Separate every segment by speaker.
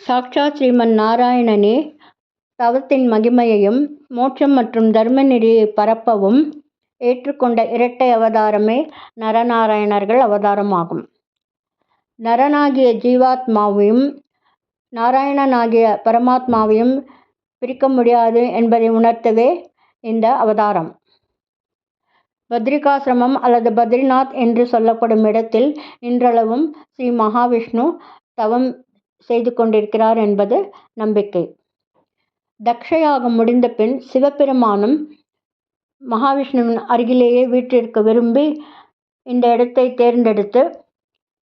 Speaker 1: சாக்ஷாத் ஸ்ரீமன் நாராயணனே தவத்தின் மகிமையையும் மோட்சம் மற்றும் தர்ம நெறியை பரப்பவும் ஏற்றுக்கொண்ட இரட்டை அவதாரமே நரநாராயணர்கள் அவதாரமாகும். நரனாகிய ஜீவாத்மாவையும் நாராயணனாகிய பரமாத்மாவையும் பிரிக்க முடியாது என்பதை உணர்த்தவே இந்த அவதாரம். பத்ரிகாசிரமம் அல்லது பத்ரிநாத் என்று சொல்லப்படும் இடத்தில் இன்றளவும் ஸ்ரீ மகாவிஷ்ணு தவம் செய்து கொண்டிருக்கிறார் என்பது நம்பிக்கை. தக்ஷயாகம் முடிந்த பின் சிவபெருமானும் மகாவிஷ்ணுவின் அருகிலேயே வீற்றிருக்க விரும்பி இந்த இடத்தை தேர்ந்தெடுத்து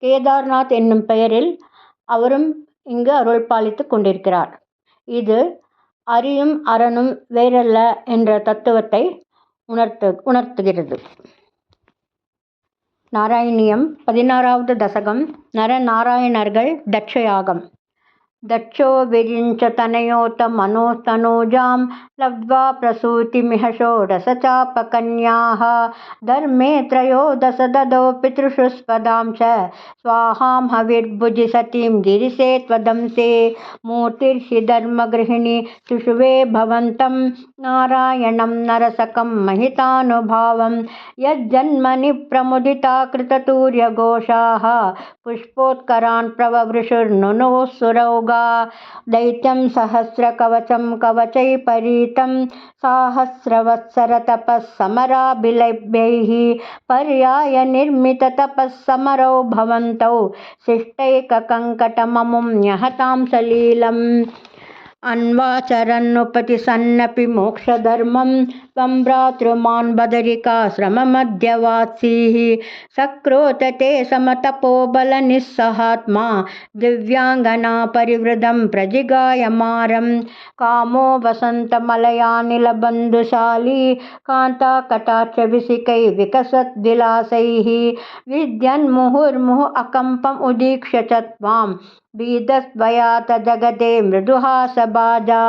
Speaker 1: கேதார்நாத் என்னும் பெயரில் அவரும் இங்கு அருள் பாலித்து கொண்டிருக்கிறார். இது அரியும் அரணும் வேறல்ல என்ற தத்துவத்தை உணர்த்து உணர்த்துகிறது. நாராயணியம் பதினாறாவது தசகம். நரநாராயணர்கள் தட்சயாகம் दक्षो विरिञ्चतनयोत मनोस्तनूजां लब्ध्वा प्रसूतिमिह षोडशचापकन्याः धर्मे त्रयोदश ददौ पितृषु स्वदां च स्वाहां हविर्भुजि सतीं गिरिसे त्वदंसे। मूर्तिर्हि धर्मगृहिणी शिशुवे भवन्तं नारायणं नरसकं महितानुभावं। यज्जन्मनि प्रमुदिता कृततूर्यघोषाः। पुष्पोत्करान् प्रववृषुर्नुनुः सुरौगा दैत्यं सहस्रकवचं कवचैपरीतं साहस्रवत्सरतपः समराभिलभ्यैः पर्यायनिर्मिततपः समरौ भवन्तौ शिष्टैककङ्कटममुं न्यहतां सलीलम्। अन्वाचरन्नुपतिसन्नपि मोक्षधर्मं त्वं भ्रातृमान् बदरिकाश्रममध्यवासीः सक्रोतते समतपोबलनिस्सहात्मा दिव्याङ्गना परिवृतं प्रजिगायमारं कामो वसन्तमलयानिलबन्धुशाली कान्ताकटाक्षविसिकै विकसद्विलासैः विद्यन्मुहुर्मुहुः अकम्पम् उदीक्ष्य च त्वां बीतस्त्वयात जगते मृदुहासबाजा।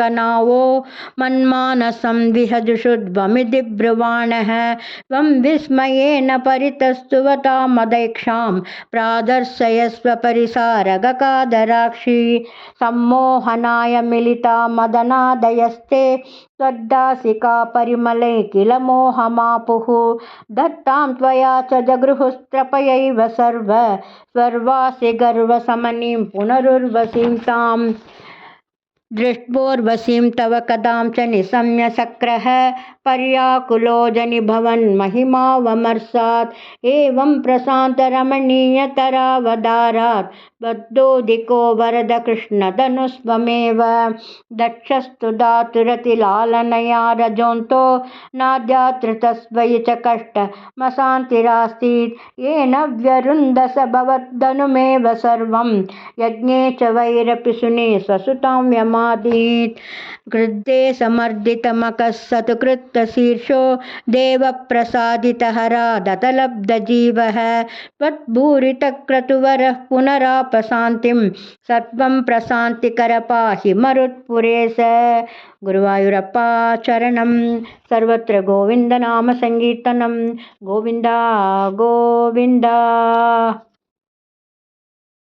Speaker 1: बीत्यालमङ्गजवसन्तसुराङ्गनावो मन्मानसं विहजुषुध्वमिति ब्रुवाणः त्वं विस्मयेन परितस्तुवतामदैक्षां प्रादर्शयस्व परिसारगकादराक्षी। सम्मोहनाय मिलिता मदनादयस्ते, त्वद्दासिका परिमलै किल मोहमापुः। दत्तां त्वया च जगृहुस्त्रपयैव सर्व, स्वर्वासि गर्वसमनीं पुनरुर्वसीं ताम् दृष्ट्वोर्वशीं तव कदां च निशम्य पर्याकुलो जनिभवन्महिमावमर्शात् एवं प्रशान्तरमणीयतरावदारात् बद्धोदिको वरदकृष्णधनुस्वमेव। दक्षस्तु दातुरतिलालनया रजोऽन्तो, नाद्यातृतस्वयि च कष्टमशान्तिरासीत् येन व्यरुन्धस भवद्धनुमेव सर्वं। यज्ञे च वैरपि सुने स्वसुतां समादीत् कृद्धे समर्दितमकः सतु कृत्तशीर्षो देवप्रसादितहरा दतलब्धजीवः त्वद्भूरितक्रतुवरः पुनरापशान्तिं सर्वं प्रशान्तिकरपाहि मरुत्पुरेश गुरुवायुरप्पा चरणं सर्वत्र गोविन्दनामसङ्कीर्तनं गोविन्दा गोविन्दा